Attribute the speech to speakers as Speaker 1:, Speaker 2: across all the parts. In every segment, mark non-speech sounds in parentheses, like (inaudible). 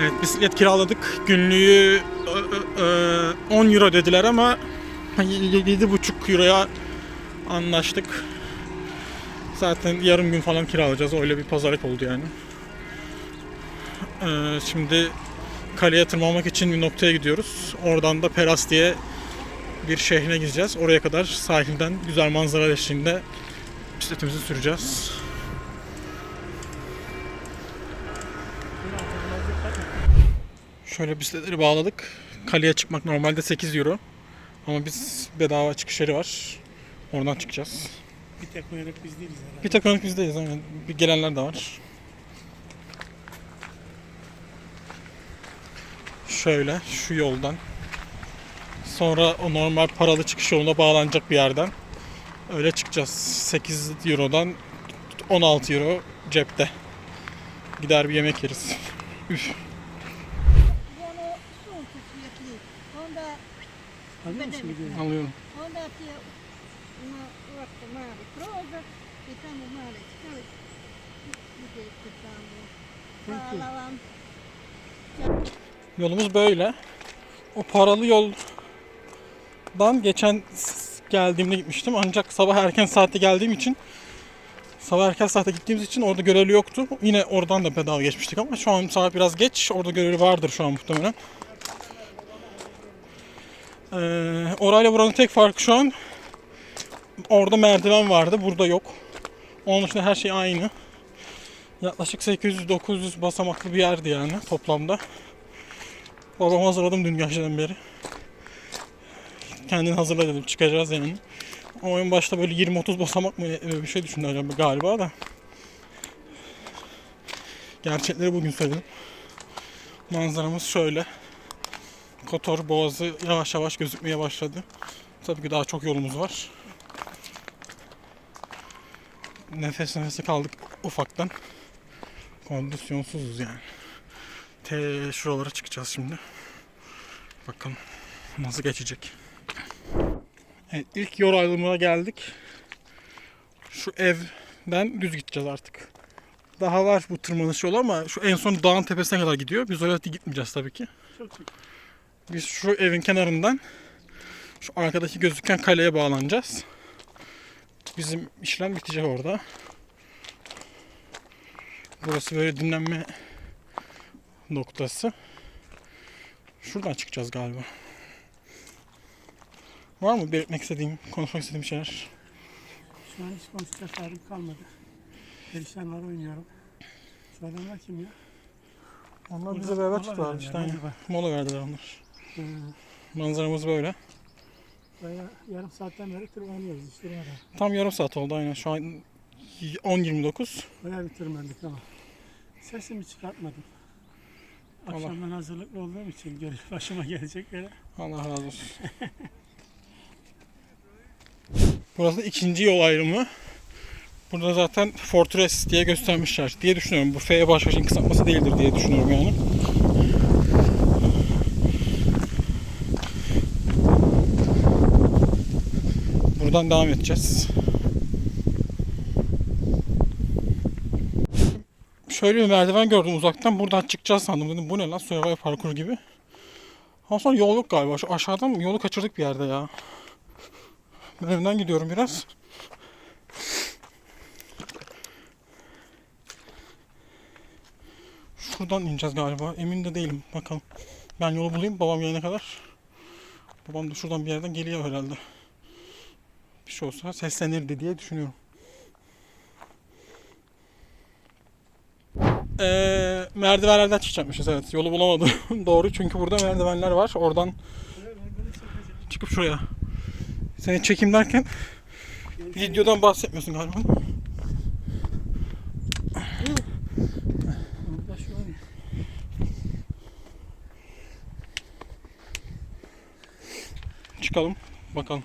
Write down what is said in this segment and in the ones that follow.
Speaker 1: Evet bisiklet kiraladık. Günlüğü e, e, 10 euro dediler ama 7,5 euroya anlaştık. Zaten yarım gün falan kiralayacağız. Öyle bir pazarlık oldu yani. Şimdi kaleye tırmanmak için bir noktaya gidiyoruz. Oradan da Peras diye bir şehrine gideceğiz. Oraya kadar sahilden güzel manzara eşliğinde bisikletimizi süreceğiz. Şöyle bisikletleri bağladık. Kaleye çıkmak normalde 8 euro. Ama biz bedava çıkış yeri var. Oradan çıkacağız.
Speaker 2: Bir tek uyanık biz değiliz herhalde.
Speaker 1: Bir takımlık bizdeyiz. Aynen. Bir gelenler de var. Şöyle şu yoldan. Sonra o normal paralı çıkış yoluna bağlanacak bir yerden. Öyle çıkacağız. 8 Euro'dan 16 Euro cepte. Gider bir yemek yeriz. Üf.
Speaker 2: Alıyor musun videoyu?
Speaker 1: Alıyorum.
Speaker 3: onda aqui uma horta mare prosa e tamo mare scale. Bir de tamo. Falan.
Speaker 1: Yolumuz böyle. O paralı yoldan geçen geldiğimde gitmiştim. Ancak sabah erken saatte geldiğim için sabah erken saatte gittiğimiz için orada görevli yoktu. Yine oradan da bedava geçmiştik ama şu an saat biraz geç. Orada görevli vardır şu an muhtemelen. Ee, orayla buranın tek farkı şu an orada merdiven vardı. Burada yok. Onun dışında her şey aynı. Yaklaşık 800-900 basamaklı bir yerdi yani toplamda. Babam hazırladım dün geceden beri. Kendini hazırla dedim çıkacağız yani. O en başta böyle 20-30 basamak mı bir şey düşündü galiba da. Gerçekleri bugün söyledim. Manzaramız şöyle. Kotor Boğazı yavaş yavaş gözükmeye başladı. Tabii ki daha çok yolumuz var. Nefes nefese kaldık ufaktan. Kondisyonsuzuz yani. Te şuralara çıkacağız şimdi. Bakalım nasıl geçecek. Evet, ilk yol ayrımına geldik. Şu evden düz gideceğiz artık. Daha var bu tırmanış yolu ama şu en son dağın tepesine kadar gidiyor. Biz oraya gitmeyeceğiz tabii ki.
Speaker 2: Çok iyi.
Speaker 1: Biz şu evin kenarından şu arkadaki gözüken kaleye bağlanacağız. Bizim işlem bitecek orada. Burası böyle dinlenme noktası. Şuradan çıkacağız galiba. Var mı belirtmek istediğim, konuşmak istediğim şeyler?
Speaker 2: Şu an hiç konuşacak halim kalmadı. Perişanlar oynuyorum. Şu adamlar kim ya?
Speaker 1: Onlar bize beraber çıktılar işte.
Speaker 2: bak.
Speaker 1: Mola verdiler onlar. Manzaramız böyle.
Speaker 2: Bayağı yarım saatten beri tırmanıyoruz işte burada.
Speaker 1: Tam yarım saat oldu aynen. Şu an 10.29.
Speaker 2: Bayağı bir tırmandık ama. Sesimi çıkartmadım.
Speaker 1: Allah.
Speaker 2: Akşamdan hazırlıklı olduğum için gör- (laughs) başıma geleceklere.
Speaker 1: Allah razı olsun. (laughs) Burası ikinci yol ayrımı. Burada zaten Fortress diye göstermişler diye düşünüyorum. Bu F'ye baş başın kısaltması değildir diye düşünüyorum yani. Buradan devam edeceğiz. Şöyle bir merdiven gördüm uzaktan. Buradan çıkacağız sandım. Dedim bu ne lan? Survival parkur gibi. Ama sonra yol yok galiba. Şu aşağıdan? Yolu kaçırdık bir yerde ya. Ben önden gidiyorum biraz. Şuradan ineceğiz galiba. Emin de değilim. Bakalım. Ben yolu bulayım babam gelene kadar. Babam da şuradan bir yerden geliyor herhalde. Bir şey olsa seslenirdi diye düşünüyorum. Ee, merdivenlerden çıkacakmışız evet. Yolu bulamadım. (laughs) Doğru çünkü burada merdivenler var. Oradan çıkıp şuraya. Seni çekim derken videodan bahsetmiyorsun galiba. Çıkalım bakalım.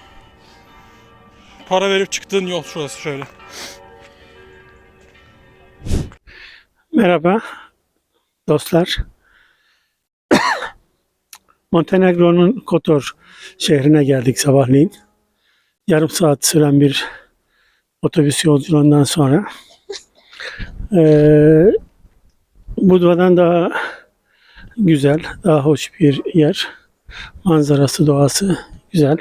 Speaker 1: Para verip çıktığın yol şurası şöyle.
Speaker 2: Merhaba dostlar. (coughs) Montenegro'nun Kotor şehrine geldik sabahleyin. Yarım saat süren bir otobüs yolculuğundan sonra. Ee, Budva'dan daha güzel, daha hoş bir yer. Manzarası, doğası güzel.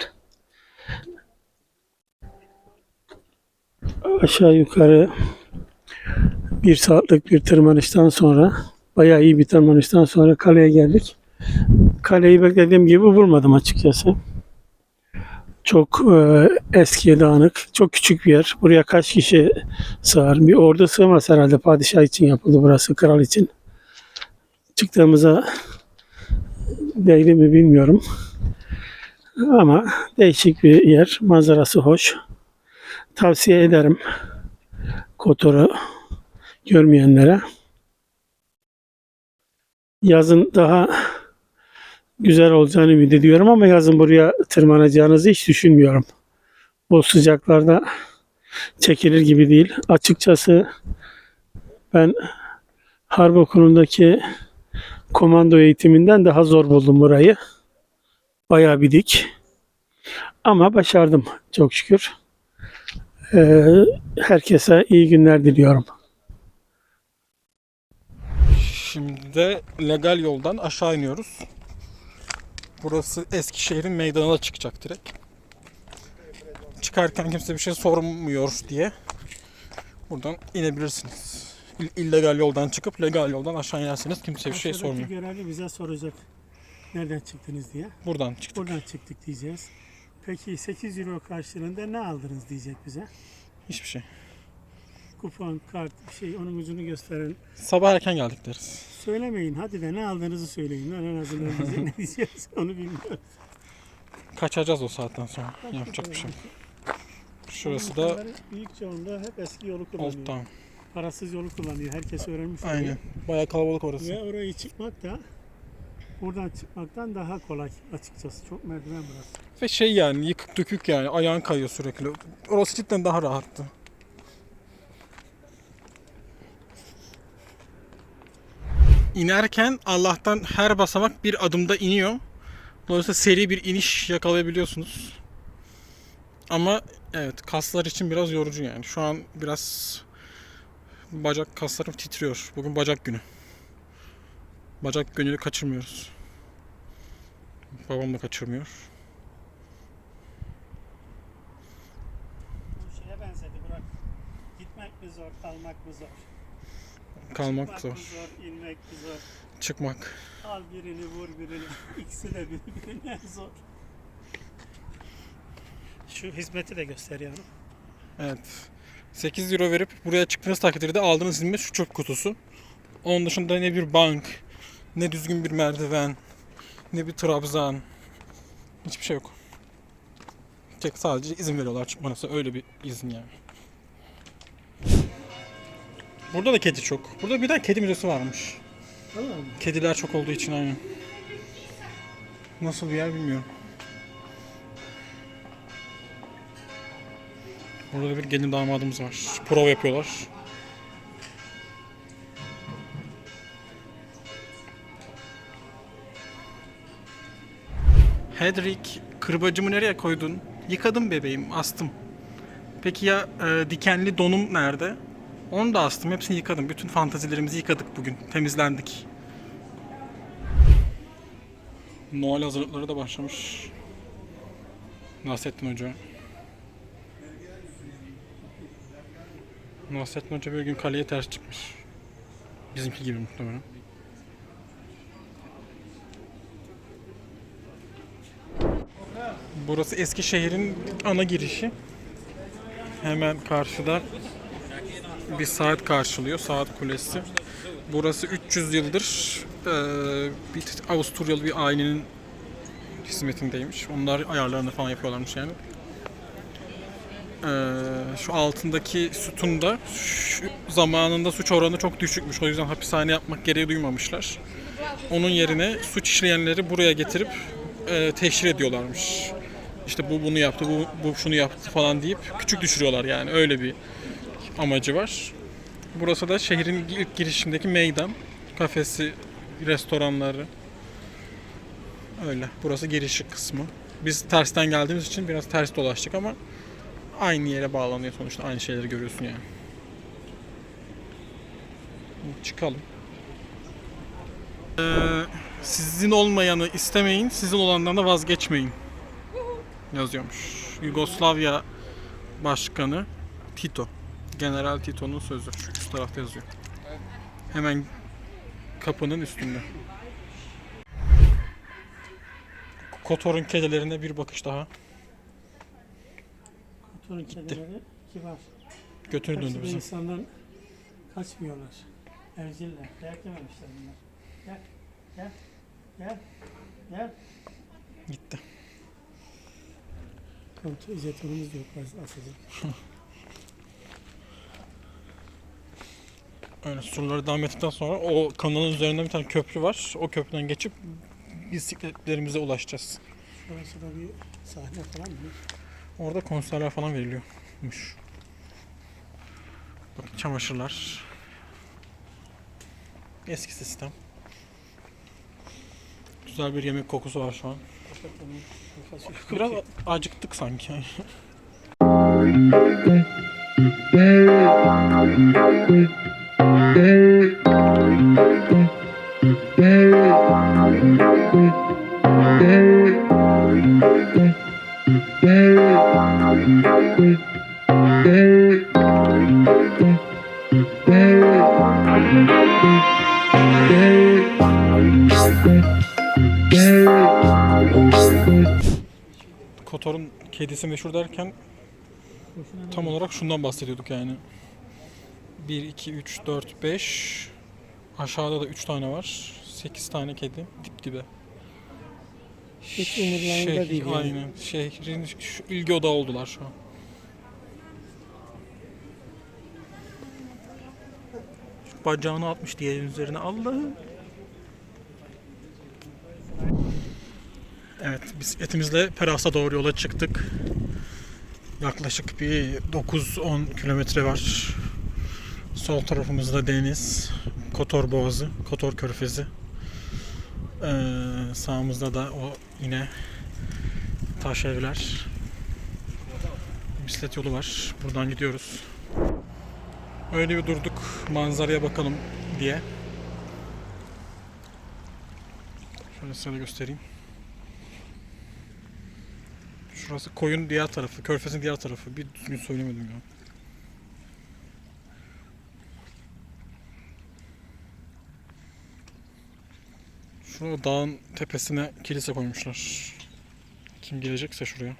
Speaker 2: Aşağı yukarı bir saatlik bir tırmanıştan sonra bayağı iyi bir tırmanıştan sonra kaleye geldik. Kaleyi beklediğim gibi bulmadım açıkçası. Çok e, eski, dağınık, çok küçük bir yer. Buraya kaç kişi sığar? Bir ordu sığmaz herhalde. Padişah için yapıldı burası, kral için. Çıktığımıza değdi mi bilmiyorum. Ama değişik bir yer. Manzarası hoş. Tavsiye ederim. Kotor'u görmeyenlere. Yazın daha güzel olacağını ümit ediyorum ama yazın buraya tırmanacağınızı hiç düşünmüyorum. Bu sıcaklarda çekilir gibi değil. Açıkçası ben harp okulundaki komando eğitiminden daha zor buldum burayı. Bayağı bir dik. Ama başardım çok şükür. Ee, herkese iyi günler diliyorum.
Speaker 1: Şimdi de legal yoldan aşağı iniyoruz. Burası Eskişehir'in meydanına çıkacak direkt. Çıkarken kimse bir şey sormuyor diye buradan inebilirsiniz. İl- illegal yoldan çıkıp legal yoldan aşağı inerseniz kimse bir şey sormuyor.
Speaker 2: görevli bize soracak nereden çıktınız diye.
Speaker 1: Buradan çıktık.
Speaker 2: Buradan çıktık diyeceğiz. Peki 8 euro karşılığında ne aldınız diyecek bize.
Speaker 1: Hiçbir şey.
Speaker 2: Kupon, kart, bir şey onun ucunu gösteren.
Speaker 1: Sabah erken geldik deriz.
Speaker 2: Söylemeyin hadi de ne aldığınızı söyleyin. Ben en azından (laughs) bize ne diyeceğiz onu bilmiyorum.
Speaker 1: Kaçacağız o saatten sonra. Yapacak bir şey yok. Şurası da
Speaker 2: büyük çoğunluğu hep eski yolu kullanıyor.
Speaker 1: Old Town.
Speaker 2: Parasız yolu kullanıyor. Herkes öğrenmiş.
Speaker 1: Aynen. Bayağı kalabalık orası.
Speaker 2: Ve orayı çıkmak da buradan çıkmaktan daha kolay açıkçası. Çok merdiven burası.
Speaker 1: Ve şey yani yıkık dökük yani ayağın kayıyor sürekli. Orası cidden daha rahattı. İnerken Allah'tan her basamak bir adımda iniyor. Dolayısıyla seri bir iniş yakalayabiliyorsunuz. Ama evet kaslar için biraz yorucu yani. Şu an biraz bacak kaslarım titriyor. Bugün bacak günü. Bacak gününü kaçırmıyoruz. Babam da kaçırmıyor.
Speaker 2: Bu şeye benzedi Burak. Gitmek mi zor, kalmak mı zor?
Speaker 1: Kalmak
Speaker 2: Çıkmak
Speaker 1: zor.
Speaker 2: mı zor, inmek mi zor?
Speaker 1: Çıkmak.
Speaker 2: Al birini vur birini. İkisi de birbirine zor. Şu hizmeti de gösteriyorum.
Speaker 1: Evet. 8 euro verip buraya çıktığınız takdirde aldığınız hizmet şu çöp kutusu. Onun dışında ne bir bank, ne düzgün bir merdiven, ne bir trabzan. Hiçbir şey yok. Tek sadece izin veriyorlar çıkmanıza. Öyle bir izin yani. Burada da kedi çok. Burada bir de kedi müzesi varmış. Kediler çok olduğu için aynen. Nasıl bir yer bilmiyorum. Burada da bir gelin damadımız var. Prova yapıyorlar. Hedrick, kırbacımı nereye koydun? Yıkadım bebeğim, astım. Peki ya e, dikenli donum nerede? Onu da astım, hepsini yıkadım. Bütün fantazilerimizi yıkadık bugün, temizlendik. Noel hazırlıkları da başlamış. Nasrettin Hoca. Nasrettin Hoca bir gün kaleye ters çıkmış. Bizimki gibi muhtemelen. Burası Eskişehir'in ana girişi. Hemen karşıda bir saat karşılıyor. Saat kulesi. Burası 300 yıldır eee, bir Avusturyalı bir ailenin hizmetindeymiş. Onlar ayarlarını falan yapıyorlarmış yani. Eee, şu altındaki sütunda şu zamanında suç oranı çok düşükmüş. O yüzden hapishane yapmak gereği duymamışlar. Onun yerine suç işleyenleri buraya getirip eee teşhir ediyorlarmış. İşte bu bunu yaptı, bu, bu şunu yaptı falan deyip küçük düşürüyorlar yani öyle bir amacı var. Burası da şehrin ilk girişindeki meydan. Kafesi, restoranları. Öyle. Burası girişi kısmı. Biz tersten geldiğimiz için biraz ters dolaştık ama aynı yere bağlanıyor sonuçta. Aynı şeyleri görüyorsun yani. Çıkalım. Ee, sizin olmayanı istemeyin, sizin olandan da vazgeçmeyin. Yazıyormuş. Yugoslavya Başkanı Tito. General Tito'nun sözü. Şu üst tarafta yazıyor. Hemen kapının üstünde. Kotor'un kedilerine bir bakış daha.
Speaker 2: Oturun kedileri kibar.
Speaker 1: Götünü
Speaker 2: Hepsi
Speaker 1: döndü
Speaker 2: de
Speaker 1: bize.
Speaker 2: insandan kaçmıyorlar. Evciller. Dayak yememişler bunlar. Gel. Gel. Gel. Gel.
Speaker 1: Gitti.
Speaker 2: Kontrol jetonumuz yok. Asacak.
Speaker 1: Öyle surları devam ettikten sonra o kanalın üzerinde bir tane köprü var. O köprüden geçip bisikletlerimize ulaşacağız.
Speaker 2: Şurası da bir sahne falan mı?
Speaker 1: Orada konserler falan veriliyormuş. Bakın çamaşırlar. Eski sistem. Güzel bir yemek kokusu var şu an. Biraz acıktık sanki. Kotor'un kedisi meşhur derken tam olarak şundan bahsediyorduk yani. 1, 2, 3, 4, 5 Aşağıda da 3 tane var. 8 tane kedi dip dibe.
Speaker 2: Hiç umurlarında değil yani.
Speaker 1: Aynen. Şehrin şu ilgi odağı oldular şu an. Şu bacağını atmış diğerinin üzerine. Allah'ım. Evet, bisikletimizle Peras'a doğru yola çıktık. Yaklaşık bir 9-10 kilometre var. Sol tarafımızda deniz, Kotor Boğazı, Kotor Körfezi. Ee, sağımızda da o yine taş evler. Bisiklet yolu var. Buradan gidiyoruz. Öyle bir durduk manzaraya bakalım diye. Şöyle size göstereyim. Şurası koyun diğer tarafı, körfezin diğer tarafı. Bir düzgün söylemedim ya. Şurada dağın tepesine kilise koymuşlar. Kim gelecekse şuraya.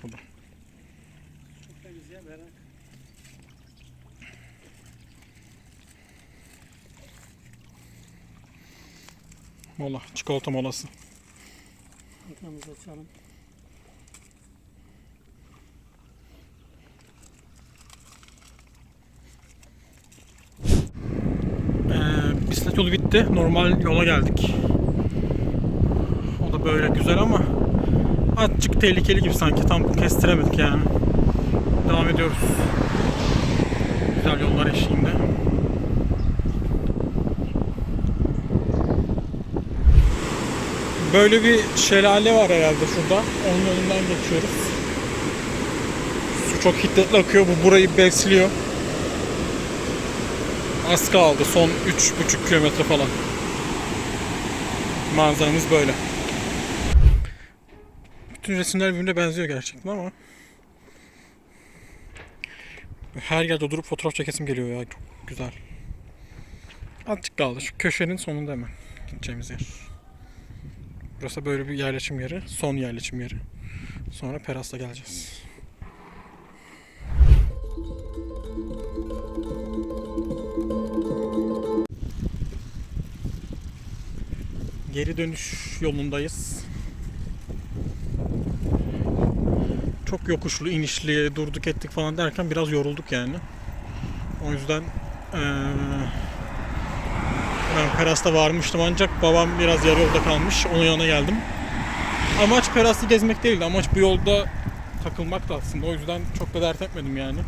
Speaker 1: Şurada.
Speaker 2: Çok temiz ya merak.
Speaker 1: Mola, çikolata molası.
Speaker 2: Arkamızı açalım.
Speaker 1: Ee, bisiklet yolu bitti. Normal yola geldik. O da böyle güzel ama azıcık tehlikeli gibi sanki. Tam kestiremedik yani. Devam ediyoruz. Güzel yollar eşliğinde. Böyle bir şelale var herhalde şurada. Onun önünden geçiyoruz. Su çok hiddetli akıyor. Bu burayı besliyor. Az kaldı. Son 3,5 kilometre falan. Manzaramız böyle. Bütün resimler birbirine benziyor gerçekten ama her yerde durup fotoğraf çekesim geliyor ya. Çok güzel. Azıcık kaldı. Şu köşenin sonunda hemen gideceğimiz yer. Burası böyle bir yerleşim yeri. Son yerleşim yeri. Sonra Peras'ta geleceğiz. Geri dönüş yolundayız. Çok yokuşlu, inişli, durduk ettik falan derken biraz yorulduk yani. O yüzden Ee, Peras'ta varmıştım ancak babam biraz yarı yolda kalmış. Onun yanına geldim. Amaç Peras'ı gezmek değildi. Amaç bu yolda takılmak da aslında. O yüzden çok da dert etmedim yani.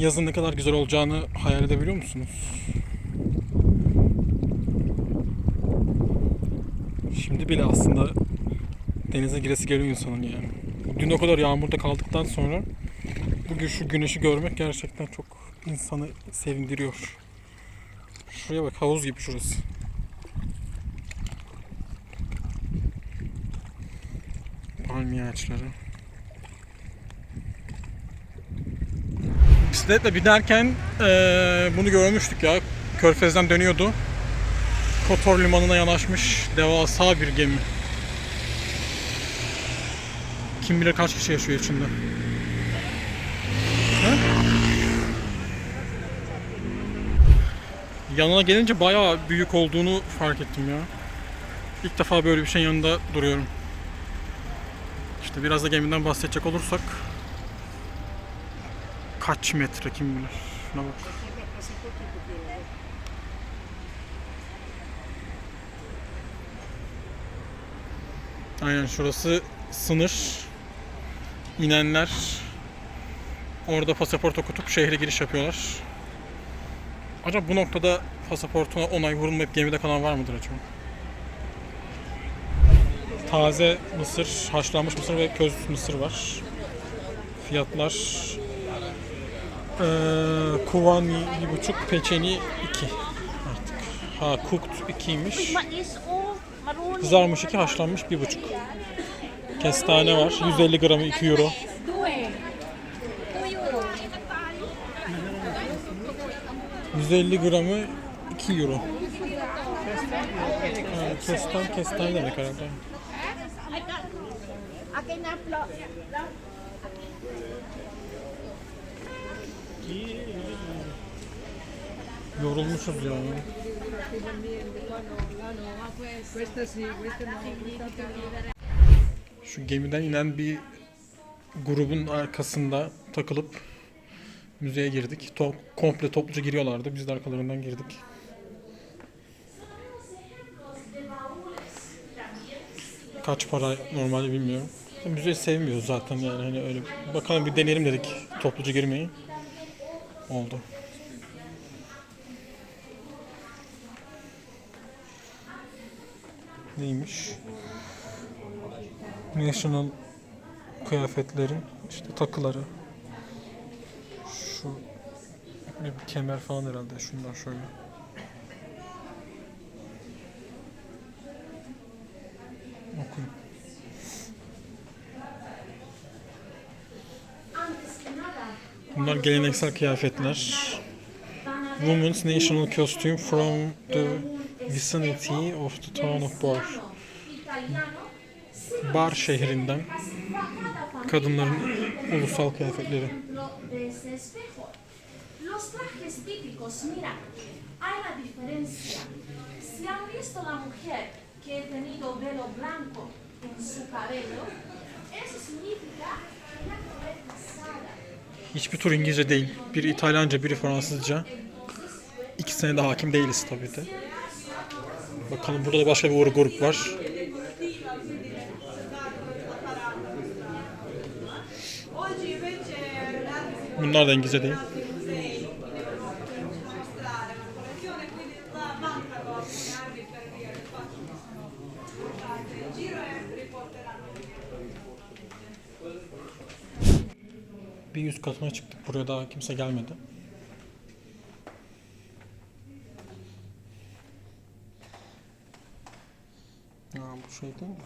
Speaker 1: Yazın ne kadar güzel olacağını hayal edebiliyor musunuz? Şimdi bile aslında denize giresi geliyor insanın yani. Dün o kadar yağmurda kaldıktan sonra bugün şu güneşi görmek gerçekten çok insanı sevindiriyor. Şuraya bak havuz gibi şurası. Palmiye ağaçları. Bisikletle binerken eee, bunu görmüştük ya. Körfez'den dönüyordu. Kotor limanına yanaşmış devasa bir gemi. Kim bilir kaç kişi yaşıyor içinde. Yanına gelince bayağı büyük olduğunu fark ettim ya. İlk defa böyle bir şeyin yanında duruyorum. İşte biraz da gemiden bahsedecek olursak kaç metre kim bilir. Şuna bak. Aynen şurası sınır. İnenler orada pasaport okutup şehre giriş yapıyorlar. Acaba bu noktada pasaportuna onay vurulmayıp gemide kalan var mıdır acaba? Taze mısır, haşlanmış mısır ve köz mısır var. Fiyatlar ee, kuvani bir buçuk, peçeni iki artık. Ha cooked ikiymiş. Kızarmış iki, haşlanmış bir buçuk. Kestane var. 150 gramı 2 euro.
Speaker 4: Due. Due euro.
Speaker 1: 150 gramı 2 euro. Kestan, kestane demek herhalde. Yorulmuşuz ya. Şu gemiden inen bir grubun arkasında takılıp müzeye girdik. To- komple topluca giriyorlardı. Biz de arkalarından girdik. Kaç para normalde bilmiyorum. Müzeyi sevmiyoruz zaten yani hani öyle bakalım bir deneyelim dedik topluca girmeyi. Oldu. Neymiş? National kıyafetlerin işte takıları. Şu bir kemer falan herhalde şundan şöyle. Bunlar geleneksel kıyafetler. Women's national costume from the vicinity of the town of Bar. Bar şehrinden kadınların ulusal kıyafetleri.
Speaker 5: Los trajes típicos, mira, hay una diferencia. Si han visto la mujer que ha tenido velo blanco en su cabello, eso significa
Speaker 1: Hiçbir tur İngilizce değil. Biri İtalyanca, biri Fransızca. İkisine de hakim değiliz tabii de. Bakalım burada da başka bir grup var. Bunlar da İngilizce değil. Bir yüz katına çıktık. Buraya daha kimse gelmedi. Ya bu şey değil mi?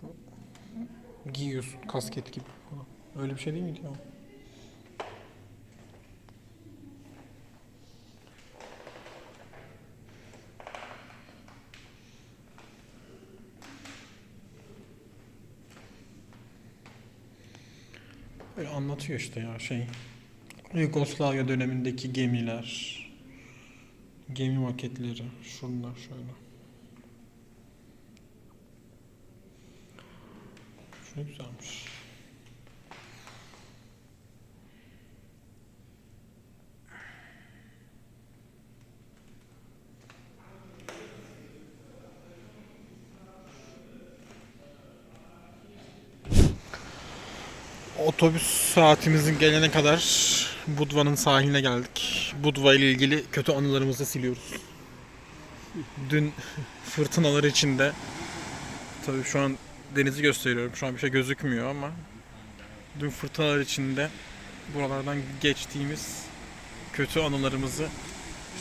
Speaker 1: Şu giyiyorsun kasket gibi falan. Öyle bir şey değil miydi ya? Böyle anlatıyor işte ya şey. Yugoslavya dönemindeki gemiler. Gemi maketleri. Şunlar şöyle. Şunu güzelmiş. Otobüs saatimizin gelene kadar Budva'nın sahiline geldik. Budva ile ilgili kötü anılarımızı siliyoruz. Dün (laughs) fırtınalar içinde tabii şu an denizi gösteriyorum. Şu an bir şey gözükmüyor ama dün fırtınalar içinde buralardan geçtiğimiz kötü anılarımızı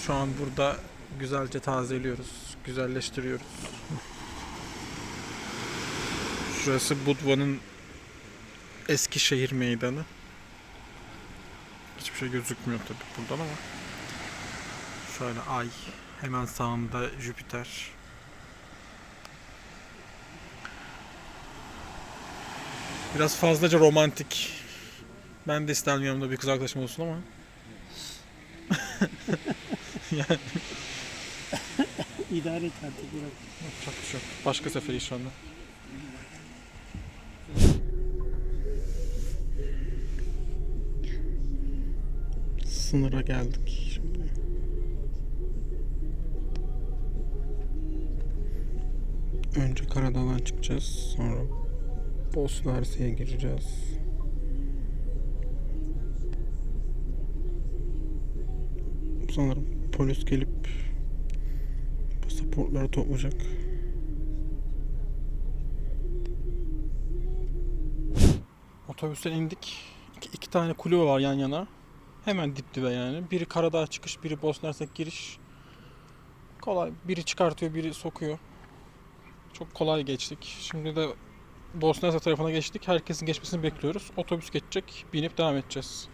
Speaker 1: şu an burada güzelce tazeliyoruz, güzelleştiriyoruz. Şurası Budva'nın Eskişehir meydanı. Hiçbir şey gözükmüyor tabii buradan ama. Şöyle ay, hemen sağında Jüpiter. Biraz fazlaca romantik. Ben de isterim yanımda bir kız arkadaşım olsun ama. yani (laughs)
Speaker 2: İdare et artık bırak.
Speaker 1: yapacak bir şey yok. Başka sefer inşallah. Sınıra geldik. Önce Karadağ'dan çıkacağız. Sonra Bosna Hersek'e gireceğiz. Sanırım polis gelip pasaportları toplayacak. Otobüsten indik. İki, iki tane kulübe var yan yana. Hemen dip dibe yani. Biri Karadağ çıkış, biri Bosna Hersek giriş. Kolay. Biri çıkartıyor, biri sokuyor. Çok kolay geçtik. Şimdi de Bosna Hersek tarafına geçtik. Herkesin geçmesini bekliyoruz. Otobüs geçecek. Binip devam edeceğiz.